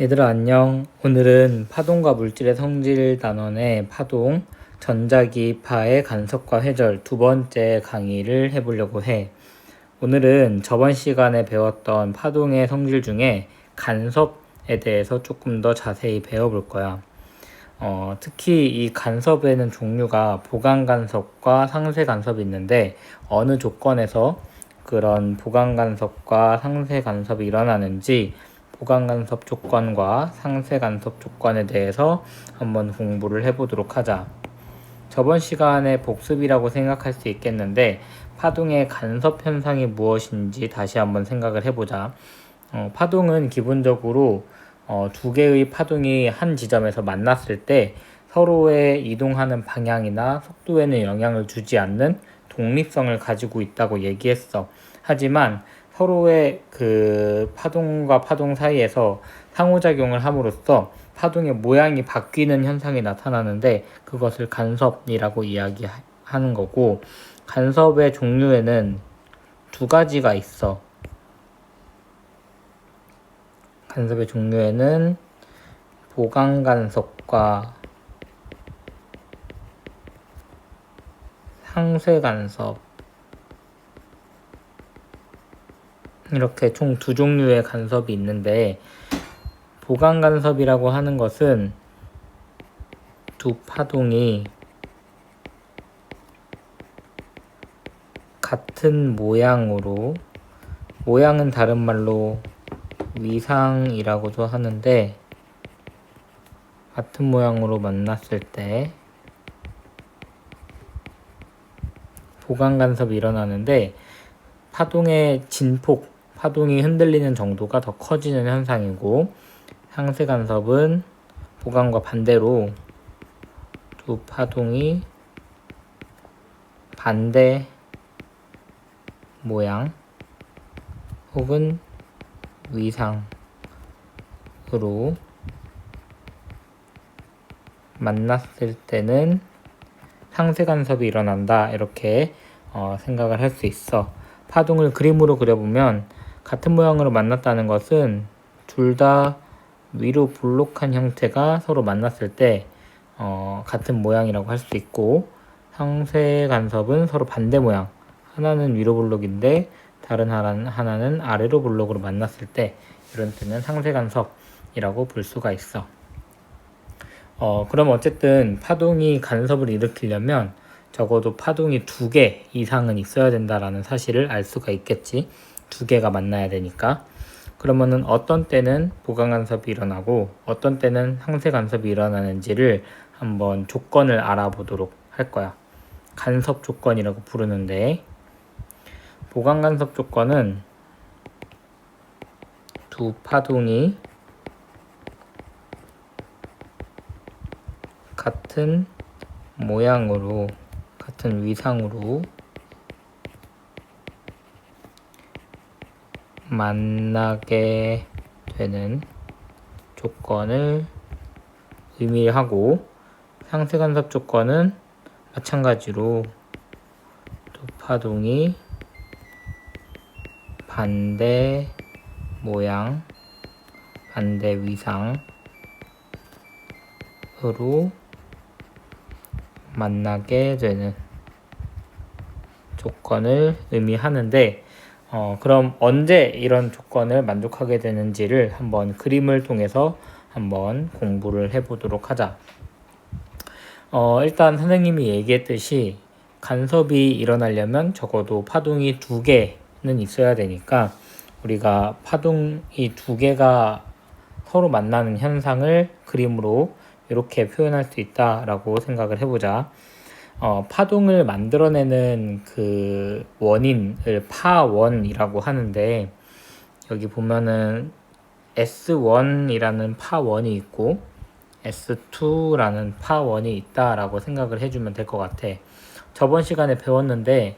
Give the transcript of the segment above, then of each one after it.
얘들아 안녕. 오늘은 파동과 물질의 성질 단원의 파동, 전자기파의 간섭과 회절 두 번째 강의를 해보려고 해. 오늘은 저번 시간에 배웠던 파동의 성질 중에 간섭에 대해서 조금 더 자세히 배워볼 거야. 어, 특히 이 간섭에는 종류가 보강 간섭과 상쇄 간섭이 있는데 어느 조건에서 그런 보강 간섭과 상쇄 간섭이 일어나는지 보강 간섭 조건과 상쇄 간섭 조건에 대해서 한번 공부를 해보도록 하자. 저번 시간에 복습이라고 생각할 수 있겠는데 파동의 간섭 현상이 무엇인지 다시 한번 생각을 해보자. 어, 파동은 기본적으로 어, 두 개의 파동이 한 지점에서 만났을 때 서로의 이동하는 방향이나 속도에는 영향을 주지 않는 독립성을 가지고 있다고 얘기했어. 하지만 서로의 그 파동과 파동 사이에서 상호작용을 함으로써 파동의 모양이 바뀌는 현상이 나타나는데 그것을 간섭이라고 이야기하는 거고 간섭의 종류에는 두 가지가 있어. 간섭의 종류에는 보강 간섭과 상쇄 간섭 이렇게 총 두 종류의 간섭이 있는데 보강 간섭이라고 하는 것은 두 파동이 같은 모양으로 모양은 다른 말로 위상이라고도 하는데 같은 모양으로 만났을 때 보강 간섭이 일어나는데 파동의 진폭 파동이 흔들리는 정도가 더 커지는 현상이고 상쇄 간섭은 보강과 반대로 두 파동이 반대 모양 혹은 위상으로 만났을 때는 상쇄 간섭이 일어난다 이렇게 어, 생각을 할 수 있어. 파동을 그림으로 그려보면 같은 모양으로 만났다는 것은 둘 다 위로 볼록한 형태가 서로 만났을 때 어, 같은 모양이라고 할 수 있고 상쇄 간섭은 서로 반대 모양 하나는 위로 볼록인데 다른 하나는, 아래로 볼록으로 만났을 때 이런 때는 상쇄 간섭이라고 볼 수가 있어. 어, 그럼 어쨌든 파동이 간섭을 일으키려면 적어도 파동이 두 개 이상은 있어야 된다라는 사실을 알 수가 있겠지. 두 개가 만나야 되니까. 그러면은 어떤 때는 보강 간섭이 일어나고 어떤 때는 상쇄 간섭이 일어나는지를 한번 조건을 알아보도록 할 거야. 간섭 조건이라고 부르는데 보강 간섭 조건은 두 파동이 같은 모양으로 같은 위상으로 만나게 되는 조건을 의미하고 상쇄 간섭 조건은 마찬가지로 두 파동이 반대 모양, 반대 위상으로 만나게 되는 조건을 의미하는데 어, 그럼 언제 이런 조건을 만족하게 되는지를 한번 그림을 통해서 한번 공부를 해보도록 하자. 어, 일단 선생님이 얘기했듯이 간섭이 일어나려면 적어도 파동이 두 개는 있어야 되니까 우리가 파동이 두 개가 서로 만나는 현상을 그림으로 이렇게 표현할 수 있다라고 생각을 해보자. 어, 파동을 만들어내는 그 원인을 파원이라고 하는데 여기 보면은 S1이라는 파원이 있고 S2라는 파원이 있다라고 생각을 해주면 될 것 같아. 저번 시간에 배웠는데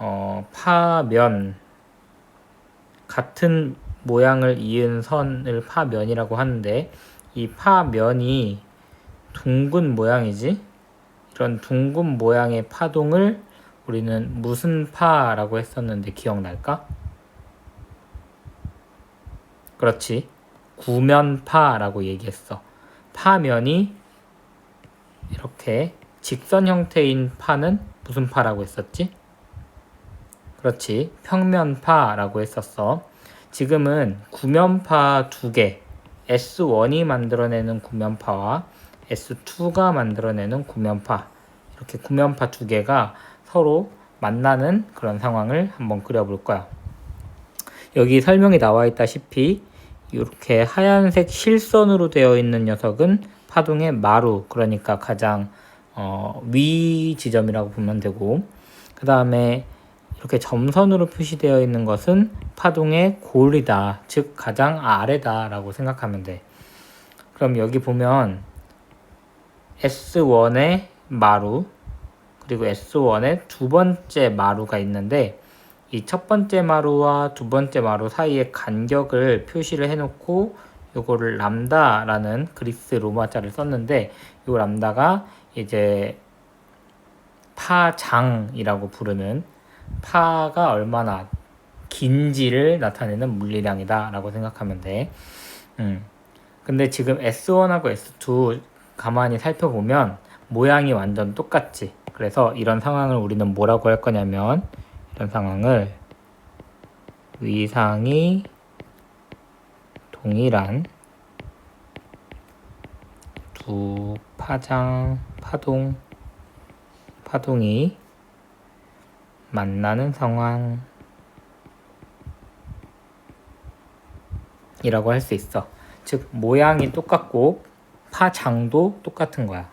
어, 파면 같은 모양을 이은 선을 파면이라고 하는데 이 파면이 둥근 모양이지 이런 둥근 모양의 파동을 우리는 무슨 파라고 했었는데 기억날까? 그렇지. 구면파라고 얘기했어. 파면이 이렇게 직선 형태인 파는 무슨 파라고 했었지? 그렇지. 평면파라고 했었어. 지금은 구면파 두 개, S1이 만들어내는 구면파와 S2가 만들어내는 구면파, 이렇게 구면파 두 개가 서로 만나는 그런 상황을 한번 그려볼 거야. 여기 설명이 나와 있다시피 이렇게 하얀색 실선으로 되어 있는 녀석은 파동의 마루, 그러니까 가장 어, 위 지점이라고 보면 되고, 그 다음에 이렇게 점선으로 표시되어 있는 것은 파동의 골이다, 즉 가장 아래다 라고 생각하면 돼. 그럼 여기 보면 S1의 마루, 그리고 S1의 두 번째 마루가 있는데 이 첫 번째 마루와 두 번째 마루 사이의 간격을 표시를 해놓고 요거를 람다라는 그리스 로마자를 썼는데 요 람다가 이제 파장이라고 부르는 파가 얼마나 긴지를 나타내는 물리량이다 라고 생각하면 돼. 음. 근데 지금 S1하고 S2 가만히 살펴보면 모양이 완전 똑같지. 그래서 이런 상황을 우리는 뭐라고 할 거냐면 이런 상황을 위상이 동일한 두 파장 파동 파동이 만나는 상황 이라고 할 수 있어. 즉 모양이 똑같고 파장도 똑같은 거야.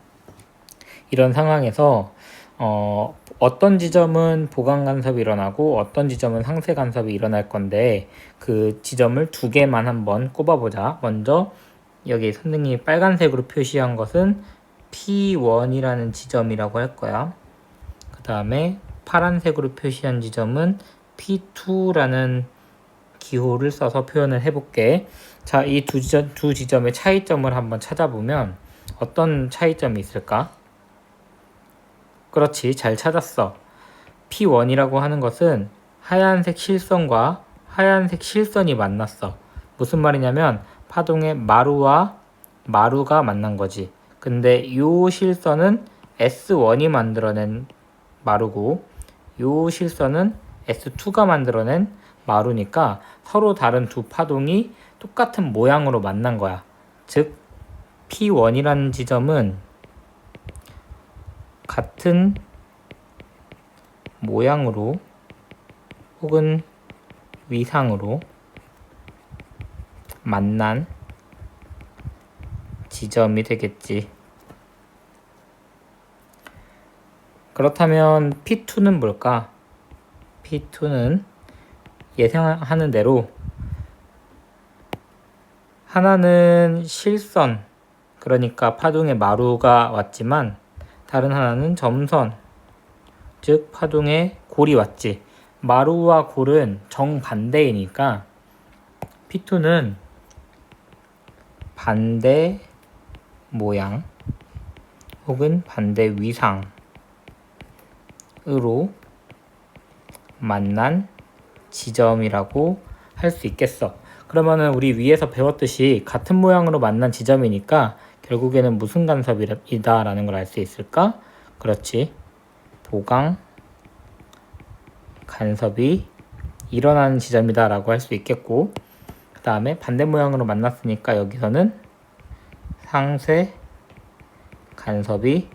이런 상황에서 어, 어떤 지점은 보강 간섭이 일어나고 어떤 지점은 상쇄 간섭이 일어날 건데 그 지점을 두 개만 한번 꼽아보자. 먼저 여기 선생님이 빨간색으로 표시한 것은 P1이라는 지점이라고 할 거야. 그 다음에 파란색으로 표시한 지점은 P2라는 기호를 써서 표현을 해볼게. 자, 이 두 지점, 두 지점의 차이점을 한번 찾아보면 어떤 차이점이 있을까? 그렇지, 잘 찾았어. P1이라고 하는 것은 하얀색 실선과 하얀색 실선이 만났어. 무슨 말이냐면 파동의 마루와 마루가 만난 거지. 근데 이 실선은 S1이 만들어낸 마루고 이 실선은 S2가 만들어낸 마루니까 서로 다른 두 파동이 똑같은 모양으로 만난 거야. 즉 P1이라는 지점은 같은 모양으로 혹은 위상으로 만난 지점이 되겠지. 그렇다면 P2는 뭘까? P2는 예상하는 대로 하나는 실선, 그러니까 파동의 마루가 왔지만 다른 하나는 점선, 즉 파동의 골이 왔지. 마루와 골은 정반대이니까 P2는 반대 모양 혹은 반대 위상으로 만난 지점이라고 할 수 있겠어. 그러면은 우리 위에서 배웠듯이 같은 모양으로 만난 지점이니까 결국에는 무슨 간섭이다라는 걸 알 수 있을까? 그렇지. 보강 간섭이 일어나는 지점이다라고 할 수 있겠고 그 다음에 반대 모양으로 만났으니까 여기서는 상쇄 간섭이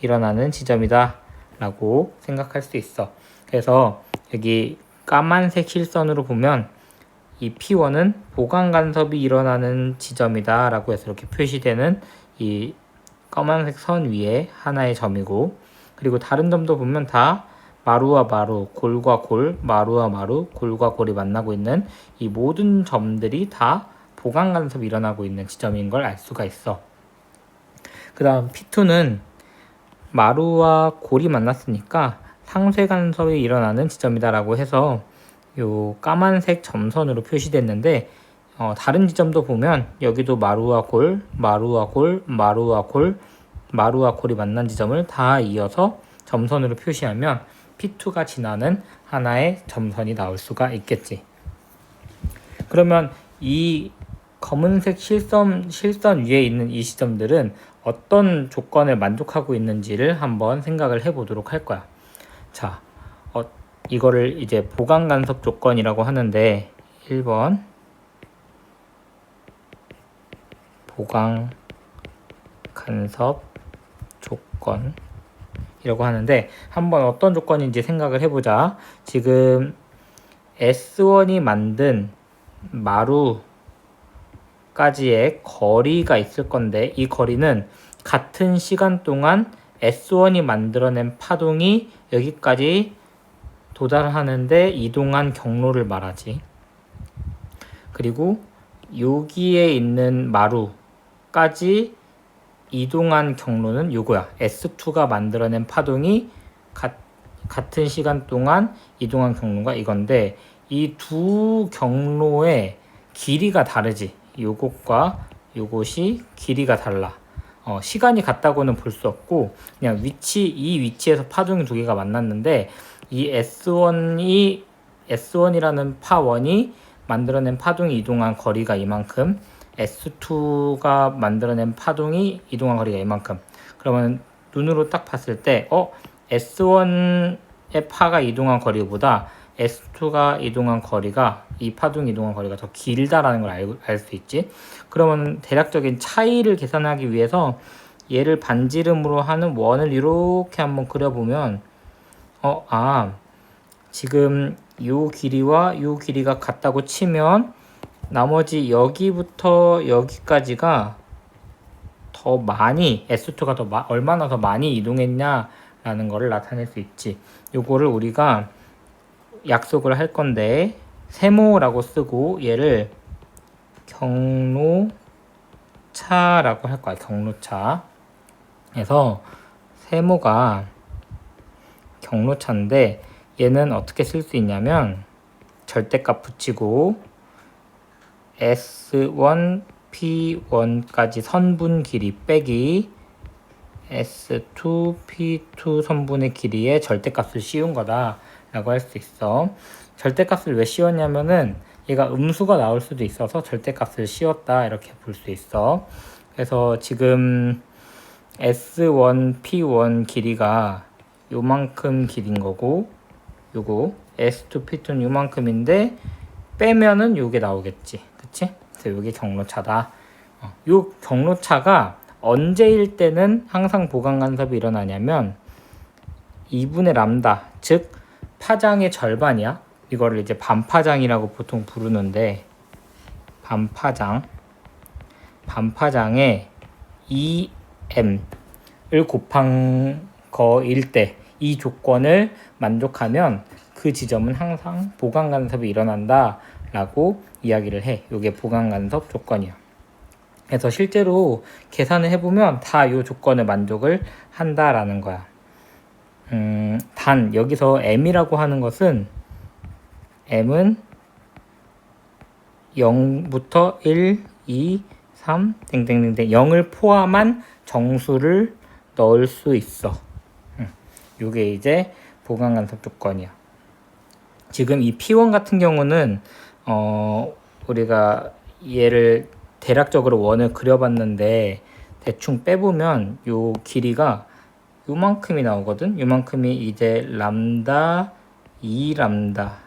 일어나는 지점이다 라고 생각할 수 있어 그래서 여기 까만색 실선으로 보면 이 P1은 보강 간섭이 일어나는 지점이다 라고 해서 이렇게 표시되는 이 검은색 선 위에 하나의 점이고 그리고 다른 점도 보면 다 마루와 마루, 골과 골, 마루와 마루, 골과 골이 만나고 있는 이 모든 점들이 다 보강 간섭이 일어나고 있는 지점인 걸 알 수가 있어. 그 다음 P2는 마루와 골이 만났으니까 상쇄 간섭이 일어나는 지점이다라고 해서 요 까만색 점선으로 표시됐는데 어, 다른 지점도 보면 여기도 마루와 골, 마루와 골, 마루와 골, 마루와 골이 만난 지점을 다 이어서 점선으로 표시하면 P2가 지나는 하나의 점선이 나올 수가 있겠지. 그러면 이 검은색 실선, 실선 위에 있는 이 시점들은 어떤 조건을 만족하고 있는지를 한번 생각을 해보도록 할 거야. 자, 어, 이거를 이제 보강 간섭 조건이라고 하는데 1번 보강 간섭 조건 이라고 하는데 한번 어떤 조건인지 생각을 해보자. 지금 S1이 만든 마루까지의 거리가 있을 건데 이 거리는 같은 시간 동안 S1이 만들어낸 파동이 여기까지 도달하는데 이동한 경로를 말하지. 그리고 여기에 있는 마루까지 이동한 경로는 요거야. S2가 만들어낸 파동이 가, 같은 시간 동안 이동한 경로가 이건데 이 두 경로의 길이가 다르지. 요것과 요것이 길이가 달라. 어, 시간이 같다고는 볼 수 없고 그냥 위치 이 위치에서 파동이 두 개가 만났는데 이 S1이 S1이라는 파원이 만들어낸 파동이 이동한 거리가 이만큼 S2가 만들어낸 파동이 이동한 거리가 이만큼. 그러면 눈으로 딱 봤을 때, 어, S1의 파가 이동한 거리보다 S2가 이동한 거리가 이 파동 이동한 거리가 더 길다라는 걸 알 수 있지. 그러면 대략적인 차이를 계산하기 위해서 얘를 반지름으로 하는 원을 이렇게 한번 그려보면 어, 아, 지금 요 길이와 요 길이가 같다고 치면 나머지 여기부터 여기까지가 더 많이 S2가 더 마, 얼마나 더 많이 이동했냐라는 것을 나타낼 수 있지. 요거를 우리가 약속을 할 건데 세모라고 쓰고 얘를 경로차라고 할 거야. 경로차. 그래서 세모가 경로차인데 얘는 어떻게 쓸 수 있냐면 절대값 붙이고 S1, P1까지 선분 길이 빼기 S2, P2 선분의 길이의 절대값을 씌운 거다 라고 할 수 있어 절대값을 왜 씌웠냐면은 얘가 음수가 나올 수도 있어서 절대값을 씌웠다 이렇게 볼 수 있어. 그래서 지금 S1, P1 길이가 요만큼 길인 거고 요거. S2, P2는 요만큼인데 빼면은 요게 나오겠지. 그치? 그래서 요게 경로차다. 어, 요 경로차가 언제일 때는 항상 보강 간섭이 일어나냐면 2분의 람다 즉 파장의 절반이야 이거를 이제 반파장이라고 보통 부르는데 반파장 반파장에 2m을 곱한 거일 때 이 조건을 만족하면 그 지점은 항상 보강 간섭이 일어난다 라고 이야기를 해. 이게 보강 간섭 조건이야. 그래서 실제로 계산을 해보면 다 이 조건을 만족을 한다라는 거야. 음, 단 여기서 m이라고 하는 것은 m은 0부터 1, 2, 3 땡땡땡땡 0을 포함한 정수를 넣을 수 있어. 음, 요게 이제 보강 간섭 조건이야. 지금 이 P1 같은 경우는 어 우리가 얘를 대략적으로 원을 그려봤는데 대충 빼보면 요 길이가 요만큼이 나오거든. 요만큼이 이제 람다 2 람다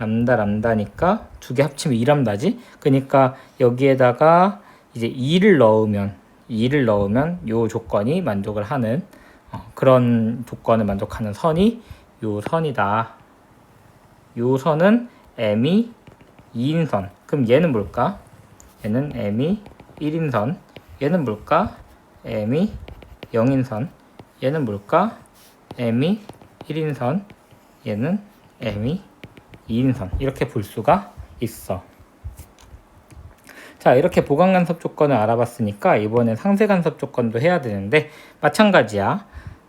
람다 람다니까 두 개 합치면 2람다지. 그러니까 여기에다가 이제 2를 넣으면 2를 넣으면 요 조건이 만족을 하는 어, 그런 조건을 만족하는 선이 요 선이다. 요 선은 m이 2인선. 그럼 얘는 뭘까? 얘는 m이 1인선. 얘는 뭘까? m이 0인선. 얘는 뭘까? m이 1인선. 얘는 m이 2인선. 이렇게 볼 수가 있어. 자, 이렇게 보강 간섭 조건을 알아봤으니까 이번엔 상세 간섭 조건도 해야 되는데 마찬가지야.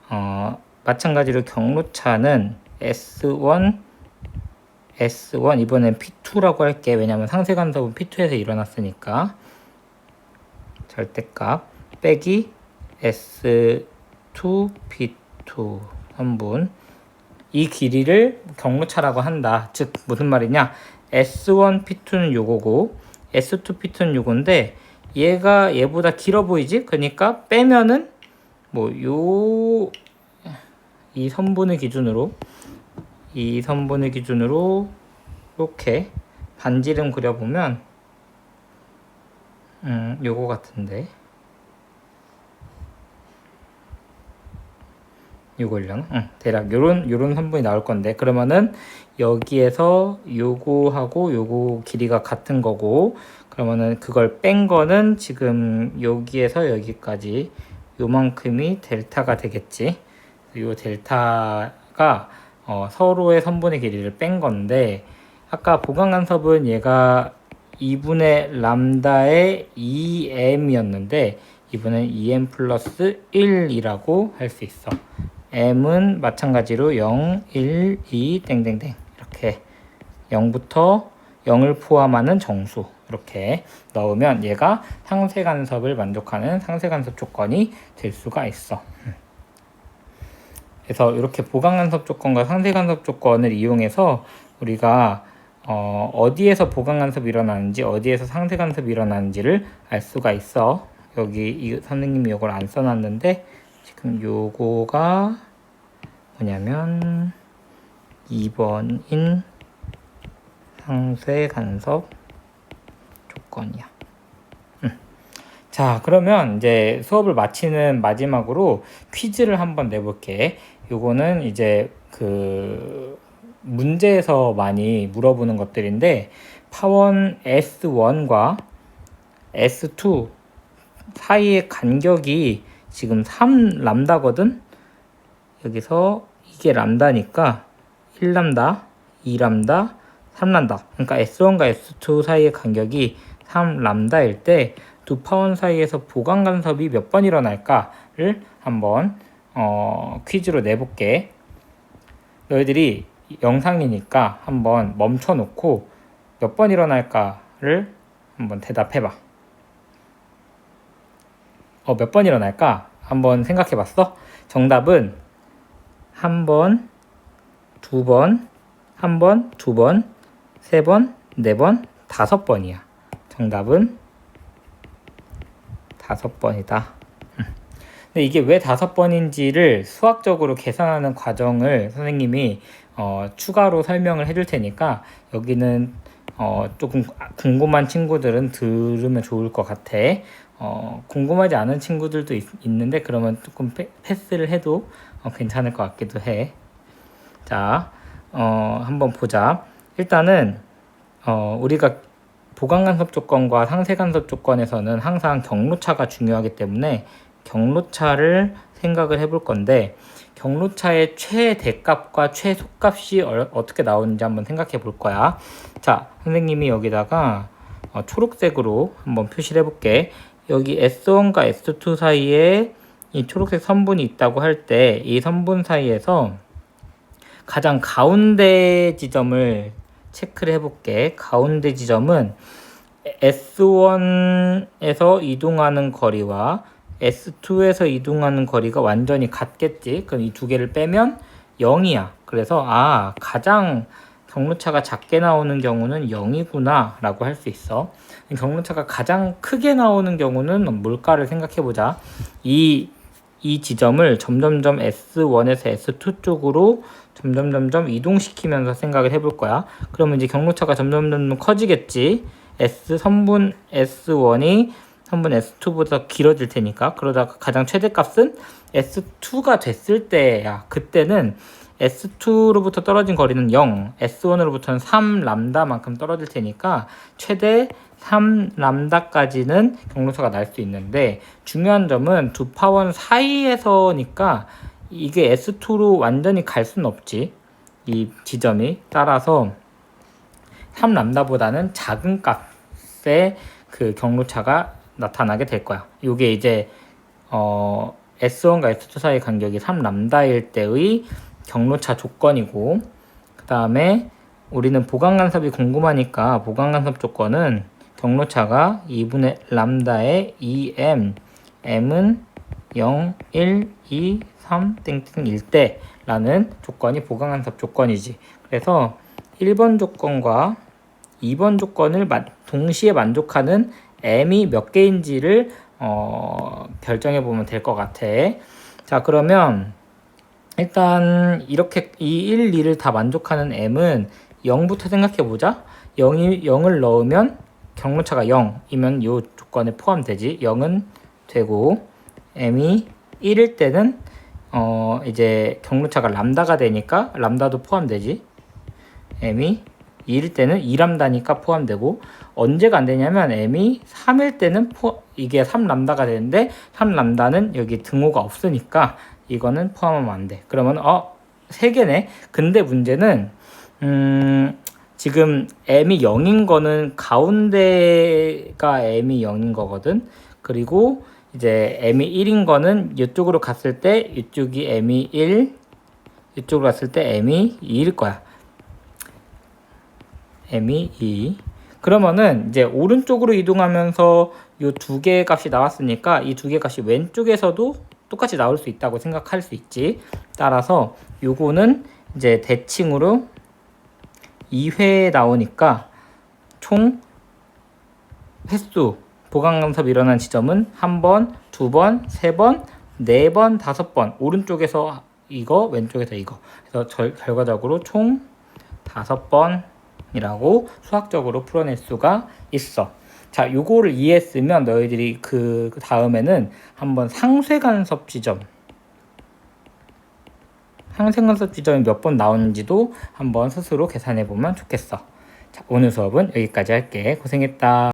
어, 마찬가지로 경로차는 S1 S1 이번엔 P2라고 할게 왜냐면 상세 간섭은 P2에서 일어났으니까 절대값 빼기 S2 P2 선분 이 길이를 경로차라고 한다. 즉 무슨 말이냐? S1 P2는 요거고 S2 피트는 요건데 얘가 얘보다 길어 보이지? 그러니까 빼면은 뭐 요 이 선분을 기준으로 이 선분을 기준으로 이렇게 반지름 그려보면 음 요거 같은데 요걸려나? 응, 대략 요런 요런 선분이 나올 건데 그러면은 여기에서 요거하고 요거 길이가 같은 거고 그러면은 그걸 뺀 거는 지금 여기에서 여기까지 요만큼이 델타가 되겠지. 요 델타가 어, 서로의 선분의 길이를 뺀 건데 아까 보강간섭은 얘가 2분의 람다의 2m이었는데 이번엔 2m 플러스 1이라고 할 수 있어. M은 마찬가지로 0, 1, 2 땡땡땡 이렇게 0부터 0을 포함하는 정수 이렇게 넣으면 얘가 상세 간섭을 만족하는 상세 간섭 조건이 될 수가 있어. 그래서 이렇게 보강 간섭 조건과 상세 간섭 조건을 이용해서 우리가 어, 어디에서 보강 간섭이 일어나는지 어디에서 상세 간섭이 일어나는지를 알 수가 있어. 여기 이 선생님이 이걸 안 써놨는데 지금 요거가 뭐냐면 2번인 상쇄 간섭 조건이야. 음. 자, 그러면 이제 수업을 마치는 마지막으로 퀴즈를 한번 내볼게. 요거는 이제 그 문제에서 많이 물어보는 것들인데 파원 S1과 S2 사이의 간격이 지금 3 람다거든. 여기서 이게 람다니까 1람다, 2람다, 3람다. 그러니까 S1과 S2 사이의 간격이 3람다일 때 두 파원 사이에서 보강 간섭이 몇 번 일어날까를 한번 어, 퀴즈로 내볼게. 너희들이 영상이니까 한번 멈춰 놓고 몇 번 일어날까를 한번 대답해 봐. 어, 몇 번 일어날까? 한번 생각해 봤어? 정답은 한 번, 두 번, 한 번, 두 번, 세 번, 네 번, 다섯 번이야. 정답은 다섯 번이다. 음. 근데 이게 왜 다섯 번인지를 수학적으로 계산하는 과정을 선생님이 어, 추가로 설명을 해줄 테니까 여기는 어, 조금 궁금한 친구들은 들으면 좋을 것 같아. 어, 궁금하지 않은 친구들도 있, 는데 그러면 조금 패, 패스를 해도 어, 괜찮을 것 같기도 해. 자, 어, 한번 보자. 일단은 어, 우리가 보강 간섭 조건과 상세 간섭 조건에서는 항상 경로차가 중요하기 때문에 경로차를 생각을 해볼 건데 경로차의 최대값과 최소값이 어, 떻게 나오는지 한번 생각해 볼 거야. 자, 선생님이 여기다가 어, 초록색으로 한번 표시를 해볼게. 여기 S1과 S2 사이에 이 초록색 선분이 있다고 할 때 이 선분 사이에서 가장 가운데 지점을 체크를 해볼게. 가운데 지점은 S1에서 이동하는 거리와 S2에서 이동하는 거리가 완전히 같겠지. 그럼 이 두 개를 빼면 0이야. 그래서 아 가장 경로차가 작게 나오는 경우는 0이구나 라고 할 수 있어. 경로차가 가장 크게 나오는 경우는 뭘까를 생각해 보자. 이, 이 지점을 점점점 S1에서 S2 쪽으로 점점 점점 이동시키면서 생각을 해볼 거야. 그러면 이제 경로차가 점점 점점 커지겠지. S 선분 S1이 선분 S2보다 길어질 테니까 그러다가 가장 최대값은 S2가 됐을 때야. 그때는 S2로부터 떨어진 거리는 0, S1으로부터는 3 람다만큼 떨어질 테니까 최대 3 람다까지는 경로차가 날 수 있는데 중요한 점은 두 파원 사이에서니까 이게 S2로 완전히 갈 수는 없지. 이 지점이 따라서 3 람다보다는 작은 값의 그 경로차가 나타나게 될 거야. 이게 이제 어 S1과 S2 사이 간격이 3람다일 때의 경로차 조건이고 그 다음에 우리는 보강간섭이 궁금하니까 보강간섭 조건은 경로차가 2분의 람다의 2m m은 0, 1, 2, 3 땡땡일 때 라는 조건이 보강간섭 조건이지 그래서 1번 조건과 2번 조건을 동시에 만족하는 m이 몇 개인지를 어, 결정해 보면 될 것 같아. 자, 그러면 일단 이렇게 이 1, 2를 다 만족하는 m은 0부터 생각해 보자. 0이 0을 넣으면 경로차가 0이면 이 조건에 포함되지. 0은 되고 m이 1일 때는 어 이제 경로차가 람다가 되니까 람다도 포함되지. m이 2일 때는 2람다니까 포함되고 언제가 안 되냐면 m이 3일 때는 포 이게 3람다가 되는데 3람다는 여기 등호가 없으니까 이거는 포함하면 안 돼. 그러면 어, 세 개네. 근데 문제는 음, 지금 m이 0인 거는 가운데가 m이 0인 거거든. 그리고 이제 m이 1인 거는 이쪽으로 갔을 때 이쪽이 m이 1, 이쪽으로 갔을 때 m이 2일 거야. M이 2. 그러면은 이제 오른쪽으로 이동하면서 이 두 개의 값이 나왔으니까 이 두 개의 값이 왼쪽에서도 똑같이 나올 수 있다고 생각할 수 있지. 따라서 요거는 이제 대칭으로 2회 나오니까 총 횟수 보강 간섭 일어난 지점은 한 번, 두 번, 세 번, 네 번, 다섯 번 오른쪽에서 이거 왼쪽에서 이거 그래서 절, 결과적으로 총 다섯 번 이라고 수학적으로 풀어낼 수가 있어. 자, 요거를 이해했으면 너희들이 그 다음에는 한번 상쇄 간섭 지점 상쇄 간섭 지점이 몇 번 나오는지도 한번 스스로 계산해 보면 좋겠어. 자, 오늘 수업은 여기까지 할게. 고생했다.